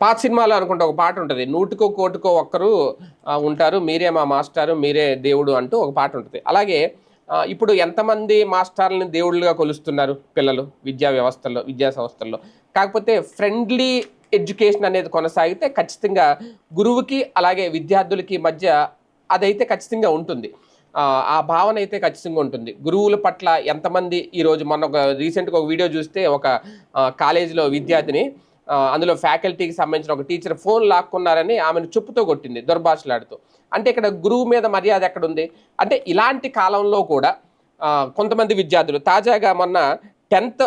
పాత సినిమాలో అనుకుంటే ఒక పాట ఉంటుంది నూటికో కోటికో ఒక్కరు ఉంటారు మీరే మా మాస్టారు మీరే దేవుడు అంటూ ఒక పాట ఉంటుంది. అలాగే ఇప్పుడు ఎంతమంది మాస్టర్లని దేవుళ్ళుగా కొలుస్తున్నారు పిల్లలు విద్యా వ్యవస్థల్లో విద్యా సంస్థల్లో. కాకపోతే ఫ్రెండ్లీ ఎడ్యుకేషన్ అనేది కొనసాగితే ఖచ్చితంగా గురువుకి అలాగే విద్యార్థులకి మధ్య అదైతే ఖచ్చితంగా ఉంటుంది. ఆ, భావన అయితే ఖచ్చితంగా ఉంటుంది. గురువుల పట్ల ఎంతమంది ఈరోజు మొన్న ఒక రీసెంట్గా ఒక వీడియో చూస్తే ఒక కాలేజీలో విద్యార్థిని అందులో ఫ్యాకల్టీకి సంబంధించిన ఒక టీచర్ ఫోన్ లాక్కున్నారని ఆమెను చెప్పుతో కొట్టింది దుర్భాషలాడుతూ. అంటే ఇక్కడ గురువు మీద మర్యాద ఎక్కడుంది? అంటే ఇలాంటి కాలంలో కూడా కొంతమంది విద్యార్థులు తాజాగా మొన్న టెన్త్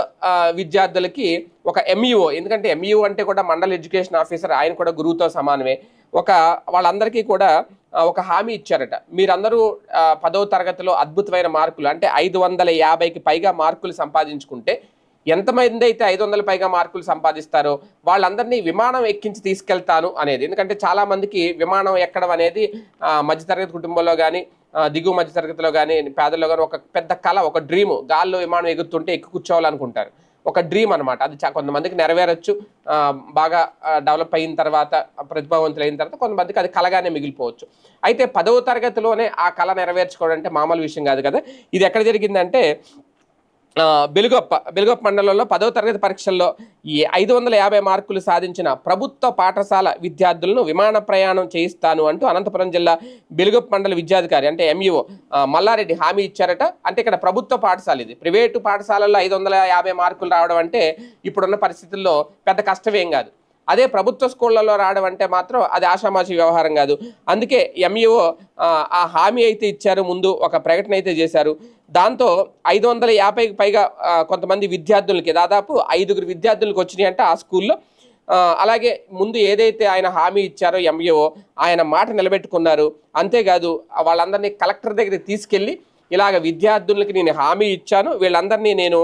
విద్యార్థులకి ఒక ఎంఈఓ ఎందుకంటే ఎంఈఓ అంటే కూడా మండల ఎడ్యుకేషన్ ఆఫీసర్ ఆయన కూడా గురువుతో సమానమే. ఒక వాళ్ళందరికీ కూడా ఒక హామీ ఇచ్చారట. మీరందరూ పదవ తరగతిలో అద్భుతమైన మార్కులు అంటే ఐదు వందల యాభైకి పైగా మార్కులు సంపాదించుకుంటే ఎంతమంది అయితే ఐదు వందల పైగా మార్కులు సంపాదిస్తారో వాళ్ళందరినీ విమానం ఎక్కించి తీసుకెళ్తాను అనేది. ఎందుకంటే చాలా మందికి విమానం ఎక్కడం అనేది మధ్యతరగతి కుటుంబంలో కానీ దిగువ మధ్యతరగతిలో కానీ పేదల్లో కానీ ఒక పెద్ద కళ ఒక డ్రీమ్ గాల్లో విమానం ఎగురుతుంటే ఎక్కి కూర్చోవాలనుకుంటారు. ఒక డ్రీమ్ అనమాట అది కొంతమందికి నెరవేరొచ్చు. బాగా డెవలప్ అయిన తర్వాత ప్రతిభావంతులు అయిన తర్వాత కొంతమందికి అది కలగానే మిగిలిపోవచ్చు. అయితే పదవ తరగతిలోనే ఆ కళ నెరవేర్చుకోవడం అంటే మామూలు విషయం కాదు కదా. ఇది ఎక్కడ జరిగిందంటే బెలుగొప్ప బెలుగొప్ప మండలంలో పదవ తరగతి పరీక్షల్లో ఈ ఐదు వందల యాభై మార్కులు సాధించిన ప్రభుత్వ పాఠశాల విద్యార్థులను విమాన ప్రయాణం చేయిస్తాను అంటూ అనంతపురం జిల్లా బెలుగొప్ప మండల విద్యాధికారి అంటే ఎంఈఓ మల్లారెడ్డి హామీ ఇచ్చారట. అంటే ఇక్కడ ప్రభుత్వ పాఠశాల ఇది. ప్రైవేటు పాఠశాలల్లో ఐదు వందల యాభై మార్కులు రావడం అంటే ఇప్పుడున్న పరిస్థితుల్లో పెద్ద కష్టమేం కాదు. అదే ప్రభుత్వ స్కూళ్ళలో రావడం అంటే మాత్రం అది ఆషామాషి వ్యవహారం కాదు. అందుకే ఎంఈఓ ఆ హామీ అయితే ఇచ్చారు. ముందు ఒక ప్రకటన అయితే చేశారు. దాంతో ఐదు వందల యాభైకి పైగా కొంతమంది విద్యార్థులకి దాదాపు ఐదుగురు విద్యార్థులకు వచ్చినాయి అంటే ఆ స్కూల్లో. అలాగే ముందు ఏదైతే ఆయన హామీ ఇచ్చారో ఎంఈఓ ఆయన మాట నిలబెట్టుకున్నారు. అంతేకాదు వాళ్ళందరినీ కలెక్టర్ దగ్గరికి తీసుకెళ్ళి ఇలాగ విద్యార్థులకి నేను హామీ ఇచ్చాను. వీళ్ళందరినీ నేను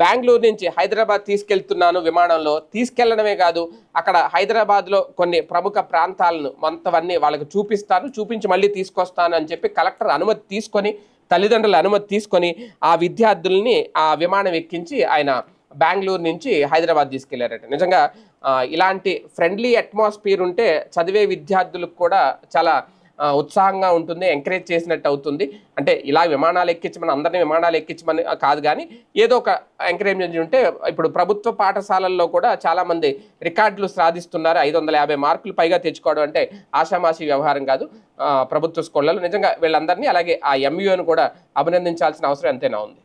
బెంగళూరు నుంచి హైదరాబాద్ తీసుకెళ్తున్నాను విమానంలో. తీసుకెళ్ళడమే కాదు అక్కడ హైదరాబాద్లో కొన్ని ప్రముఖ ప్రాంతాలను మొత్తవన్నీ వాళ్ళకి చూపిస్తాను. చూపించి మళ్ళీ తీసుకొస్తాను అని చెప్పి కలెక్టర్ అనుమతి తీసుకొని తల్లిదండ్రుల అనుమతి తీసుకొని ఆ విద్యార్థుల్ని ఆ విమానం ఎక్కించి ఆయన బెంగళూరు నుంచి హైదరాబాద్ తీసుకెళ్ళారట. నిజంగా ఇలాంటి ఫ్రెండ్లీ అట్మాస్ఫియర్ ఉంటే చదివే విద్యార్థులకు కూడా చాలా ఉత్సాహంగా ఉంటుంది ఎంకరేజ్ చేసినట్టు అవుతుంది. అంటే ఇలా విమానాలు ఎక్కించమని అందరినీ విమానాలు ఎక్కించమని కాదు కానీ ఏదో ఒక ఎంకరేజ్మెంట్ ఉంటే ఇప్పుడు ప్రభుత్వ పాఠశాలల్లో కూడా చాలామంది రికార్డులు సాధిస్తున్నారు. ఐదు వందల యాభై మార్కులు పైగా తెచ్చుకోవడం అంటే ఆషామాషి వ్యవహారం కాదు. ప్రభుత్వ స్కూళ్ళలో నిజంగా వీళ్ళందరినీ అలాగే ఆ ఎంయూని కూడా అభినందించాల్సిన అవసరం ఎంతైనా ఉంది.